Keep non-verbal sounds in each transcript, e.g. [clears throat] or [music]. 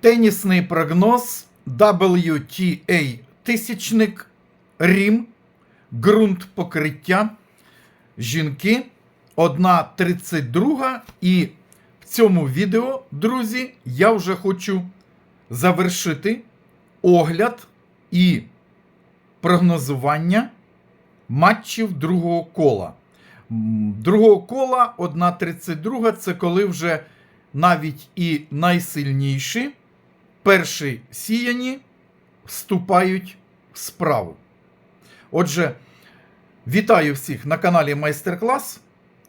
Тенісний прогноз WTA тисячник Рім, ґрунт покриття. Жінки 1.32. І в цьому відео, друзі, я вже хочу завершити огляд і прогнозування матчів другого кола. Другого кола 1.32 це коли вже навіть і найсильніші перші сіяні вступають в справу. Отже, вітаю всіх на каналі Майстер-клас.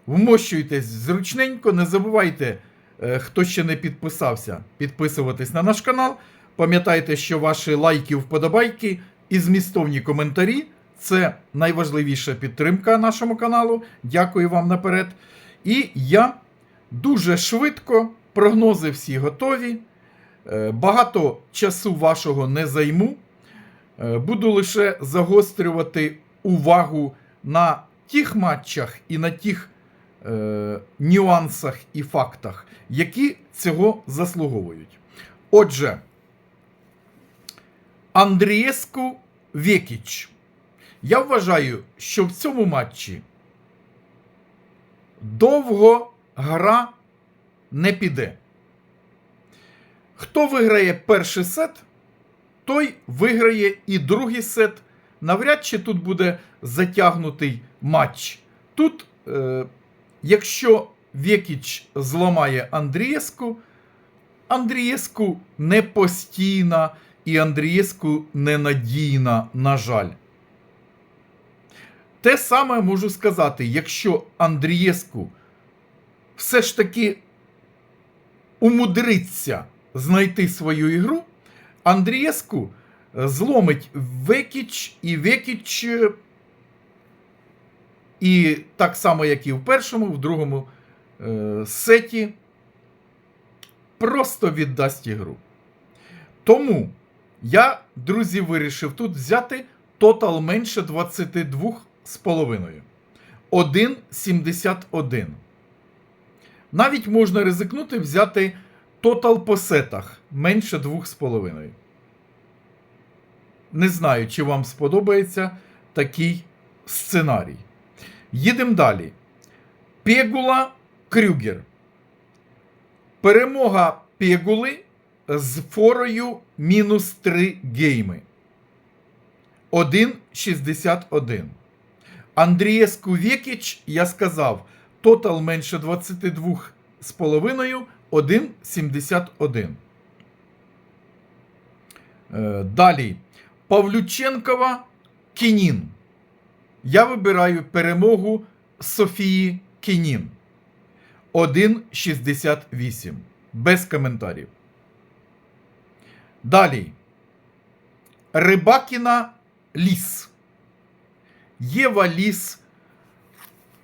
Вмощуйтесь зручненько, не забувайте, е, хто ще не підписався, підписуватись на наш канал. Пам'ятайте, що ваші лайки, вподобайки і змістовні коментарі це найважливіша підтримка нашому каналу. Дякую вам наперед. І я дуже швидко, прогнози всі готові. Е, Багато часу вашого не займу. Е, Буду лише загострювати увагу на тих матчах і на тих е, нюансах і фактах, які цього заслуговують. Отже, Андрієску Вєкіч. Я вважаю, що в цьому матчі довго гра не піде. Хто виграє перший сет, той виграє і другий сет. Навряд чи тут буде затягнутий матч. Тут, е, якщо Вєкіч зламає Андрієску, Андрієску не постійна і Андрієску ненадійна, на жаль. Те саме можу сказати, якщо Андрієску все ж таки умудриться знайти свою ігру, Андрієску зломить Векіч і Векіч, е, і так само, як і в першому, в другому е, сеті, просто віддасть ігру. Тому я, друзі, вирішив тут взяти тотал менше 22,5. 1,71. Навіть можна ризикнути взяти тотал по сетах менше 2,5. Не знаю, чи вам сподобається такий сценарій. Їдемо далі. Пегула Крюгер. Перемога Пегули з форою мінус 3 гейми. 1,61. Андрієску Вєкіч, я сказав, тотал менше 22,5, 1,71. Е, Далі. Павлюченкова Кінін. Я вибираю перемогу Софії Кінін. 1,68. Без коментарів. Далі. Рибакіна Ліс. Єва Ліс.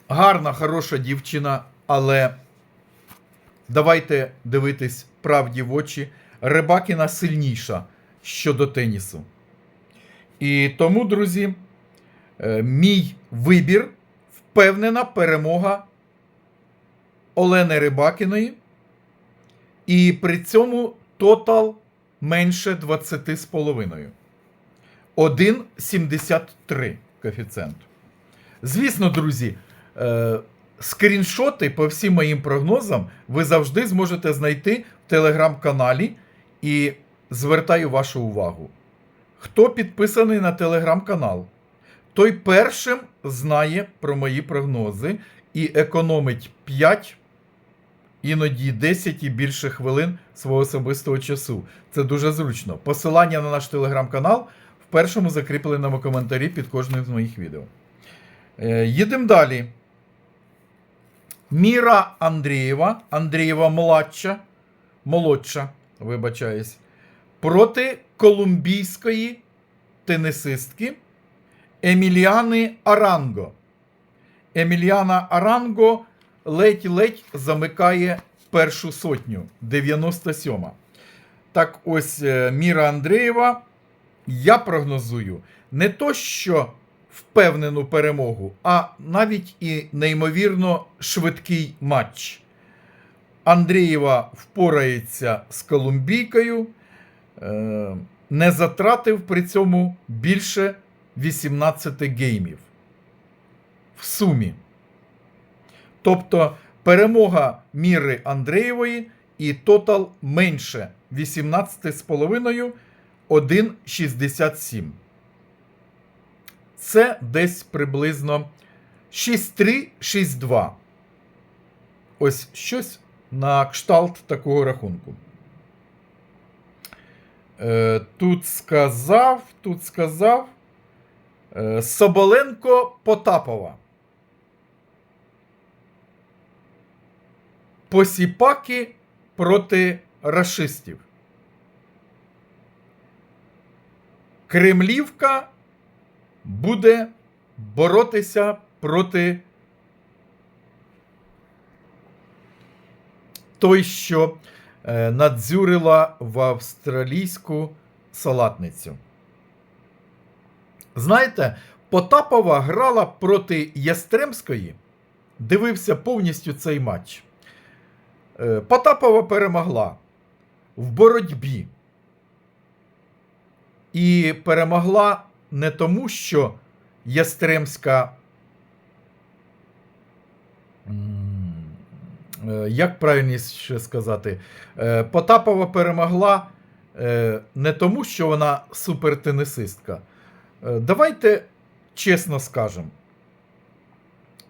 Гарна, хороша дівчина, але давайте дивитись правді в очі. Рибакіна сильніша щодо тенісу. І тому, друзі, е, мій вибір впевнена перемога Олени Рибакіної. І при цьому тотал менше 20,5. 1,73 коефіцієнт. Звісно, друзі, е, скріншоти по всім моїм прогнозам ви завжди зможете знайти в телеграм-каналі. І звертаю вашу увагу. Хто підписаний на телеграм-канал, той першим знає про мої прогнози і економить 5, іноді 10 і більше хвилин свого особистого часу. Це дуже зручно. Посилання на наш телеграм-канал в першому закріпленому коментарі під кожним з моїх відео. Е, Їдемо далі. Міра Андрієва, Андрієва молодша, молодша, вибачаюсь, проти колумбійської тенісистки Еміліани Аранго. Еміліана Аранго ледь-ледь замикає першу сотню 97. Так ось е, Міра Андрієва. Я прогнозую не то, що впевнену перемогу, а навіть і неймовірно швидкий матч. Андрієва впорається з Колумбійкою, е, не затратив при цьому більше 18 геймів в сумі. Тобто перемога Міри Андрієвої і тотал менше 18,5 1,67. Це десь приблизно 6-3-6-2. Ось щось на кшталт такого рахунку. Е, тут сказав, тут сказав е, Соболенко Потапова. Посіпаки проти рашистів. Кремлівка буде боротися проти той, що е, надзюрила в австралійську салатницю. Знаєте, Потапова грала проти Ястремської, дивився повністю цей матч. Е, Потапова перемогла в боротьбі. І перемогла не тому, що Ястремська. е, Як правильніше сказати, Е, Потапова перемогла е, не тому, що вона супертенісистка. Е, Давайте чесно скажемо.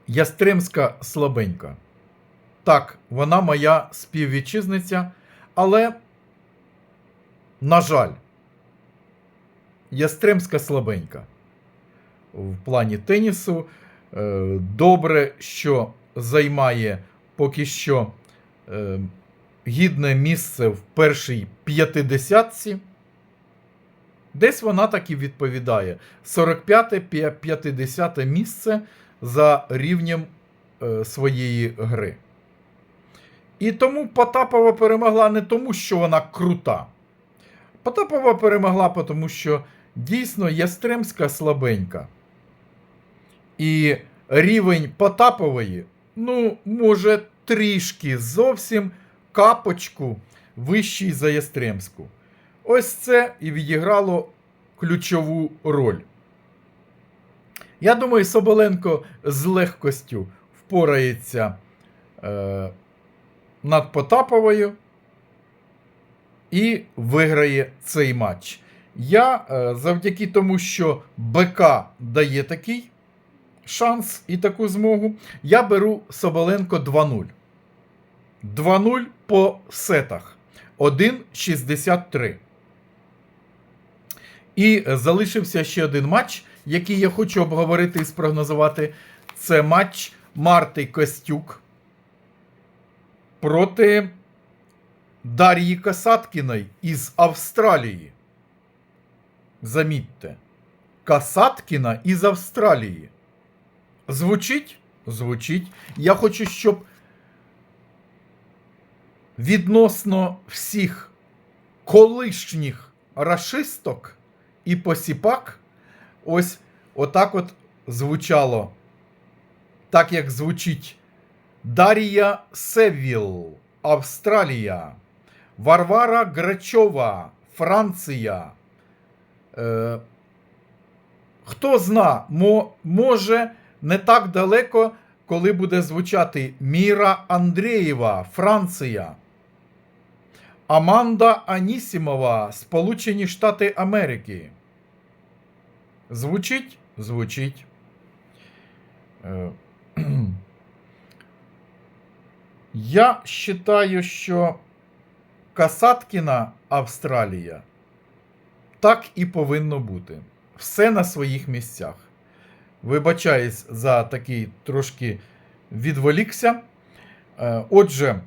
Ястремська слабенька. Так, вона моя співвітчизниця, але, на жаль, Ястремська слабенька в плані тенісу. Е, Добре, що займає поки що е, гідне місце в першій п'ятидесятці. Десь вона так і відповідає: 45-50 місце за рівнем е, своєї гри. І тому Потапова перемогла не тому, що вона крута. Потапова перемогла, тому що дійсно Ястремська слабенька. І рівень Потапової, ну, може, трішки зовсім капочку вищий за Ястремську. Ось це і відіграло ключову роль. Я думаю, Соболенко з легкостю впорається е, над Потаповою і виграє цей матч. Я е, завдяки тому, що БК дає такий шанс і таку змогу, я беру Соболенко 2-0. 2-0 по сетах. 1-63. І залишився ще один матч, який я хочу обговорити і спрогнозувати. Це матч Марти Костюк проти Дар'ї Касаткіної із Австралії. Замітьте. Касаткіна із Австралії. Звучить? Звучить. Я хочу, щоб відносно всіх колишніх рашисток і посіпак ось отак от звучало. Так як звучить Дар'я Севіл, Австралія, Варвара Грачова, Франція. Е, хто зна, мо, може не так далеко, коли буде звучати Міра Андрієва, Франція. Аманда Анісімова, Сполучені Штати Америки. Звучить? Звучить. Е, [clears throat] Я вважаю, що Касаткіна Австралія так і повинно бути. Все на своїх місцях. Вибачаюсь за такий трошки відволікся. Е, Отже,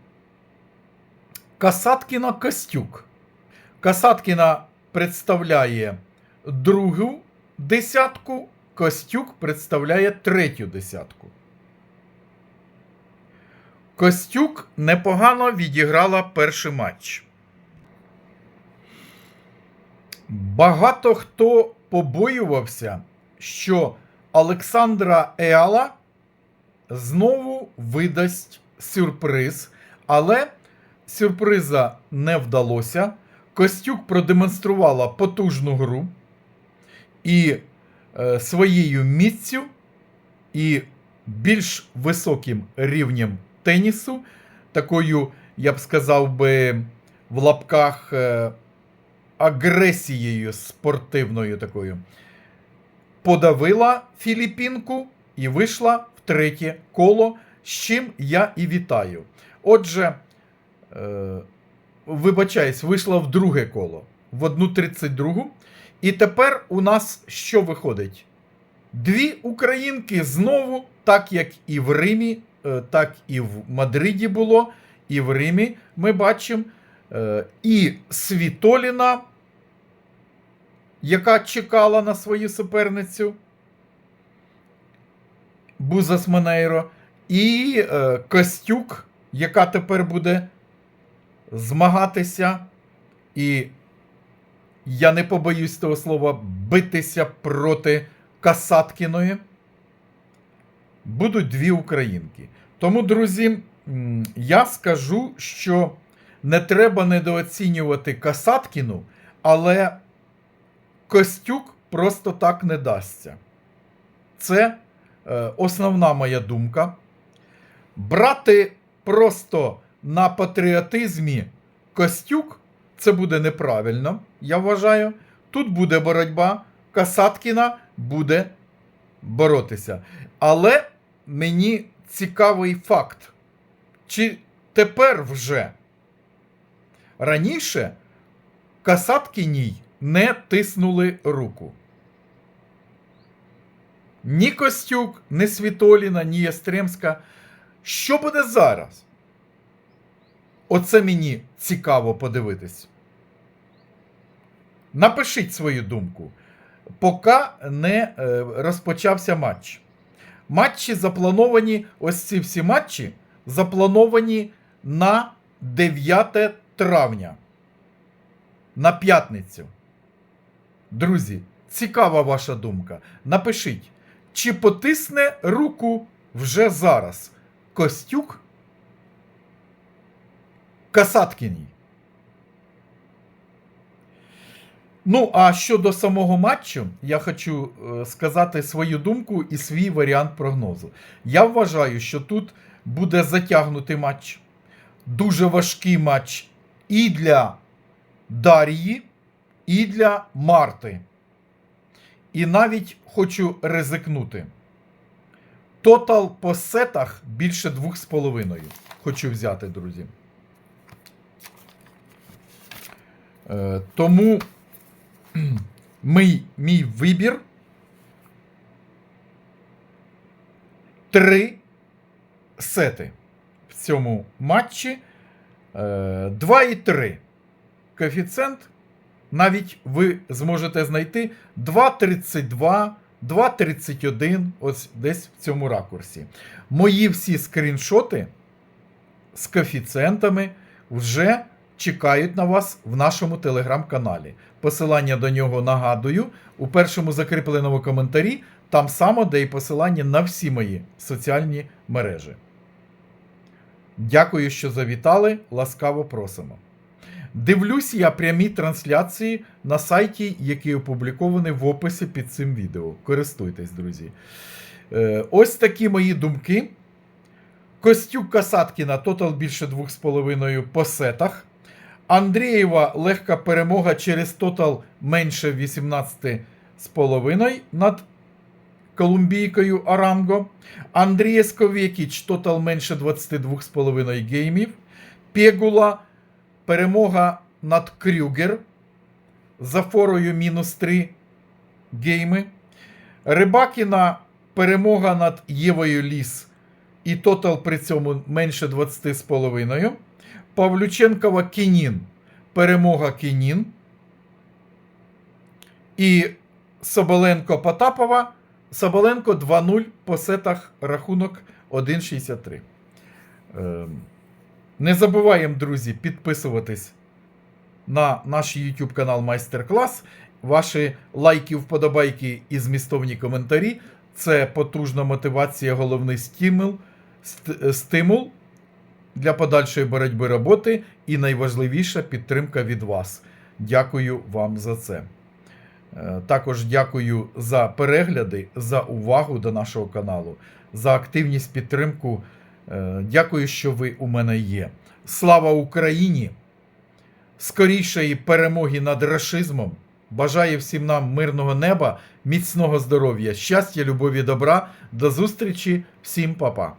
Касаткіна Костюк. Касаткіна представляє другу десятку, Костюк представляє третю десятку. Костюк непогано відіграла перший матч. Багато хто побоювався, що Олександра Еала знову видасть сюрприз, Але сюрприза не вдалося. Костюк продемонструвала потужну гру і е, своєю міцю і більш високим рівнем тенісу, такою, я б сказав би, в лапках е, агресією спортивною такою, подавила Філіппінку і вийшла в третє коло, з чим я і вітаю. Отже, е, вибачаюсь, вийшла в друге коло, в 1.32. І тепер у нас що виходить? Дві українки знову, так як і в Римі, е, так і в Мадриді було, і в Римі ми бачимо. Е, І Світоліна, яка чекала на свою суперницю Бузас Монейро, і е, Костюк, яка тепер буде змагатися. І я не побоюсь того слова битися проти Касаткіної. Будуть дві українки. Тому, друзі, я скажу, що не треба недооцінювати Касаткіну, але Костюк просто так не дасться. Це е, основна моя думка. Брати просто на патріотизмі Костюк це буде неправильно, я вважаю. Тут буде боротьба, Касаткіна буде боротися. Але мені цікавий факт. Чи тепер вже раніше Касаткіній не тиснули руку? Ні Костюк, ні Світоліна, ні Ястремська. Що буде зараз? Оце мені цікаво подивитись. Напишіть свою думку. Поки не е, розпочався матч. Матчі заплановані, ось ці всі матчі заплановані на 9 травня. На п'ятницю. Друзі, цікава ваша думка. Напишіть, чи потисне руку вже зараз Костюк Касаткіній. Ну, а щодо самого матчу, я хочу е, сказати свою думку і свій варіант прогнозу. Я вважаю, що тут буде затягнутий матч, дуже важкий матч і для Дар'ї, і для Марти. І навіть хочу ризикнути. Тотал по сетах більше 2,5. Хочу взяти, друзі. Е, тому [clears throat] мій, мій вибір. Три сети в цьому матчі. Е, 2 і 3. Коефіцієнт. Навіть ви зможете знайти 2,32, 2,31, ось десь в цьому ракурсі. Мої всі скріншоти з коефіцієнтами вже чекають на вас в нашому телеграм-каналі. Посилання до нього нагадую у першому закріпленому коментарі, там само, де і посилання на всі мої соціальні мережі. Дякую, що завітали. Ласкаво просимо. Дивлюсь я прямі трансляції на сайті, який опублікований в описі під цим відео. Користуйтесь, друзі. Е, ось такі мої думки. Костюк Касаткіна тотал більше 2,5 по сетах. Андрієва легка перемога через тотал менше 18,5 над колумбійкою Аранго. Андрія Сковєкіч тотал менше 22,5 геймів. Пегула перемога над Крюгер за форою мінус 3 гейми. Рибакіна перемога над Євою Ліс і тотал при цьому менше 20,5. Павлюченкова Кінін. Перемога Кінін. І Соболенко Потапова. Соболенко 2-0 по сетах рахунок 1,63. Ем, Не забуваємо, друзі, підписуватись на наш YouTube канал Майстер-клас. Ваші лайки, вподобайки і змістовні коментарі це потужна мотивація, головний стимул, стимул для подальшої боротьби роботи і найважливіша підтримка від вас. Дякую вам за це. Е, Також дякую за перегляди, за увагу до нашого каналу, за активність підтримку. Е, Дякую, що ви у мене є. Слава Україні! Скорішої перемоги над рашизмом. Бажаю всім нам мирного неба, міцного здоров'я, щастя, любові, добра. До зустрічі, всім па-па.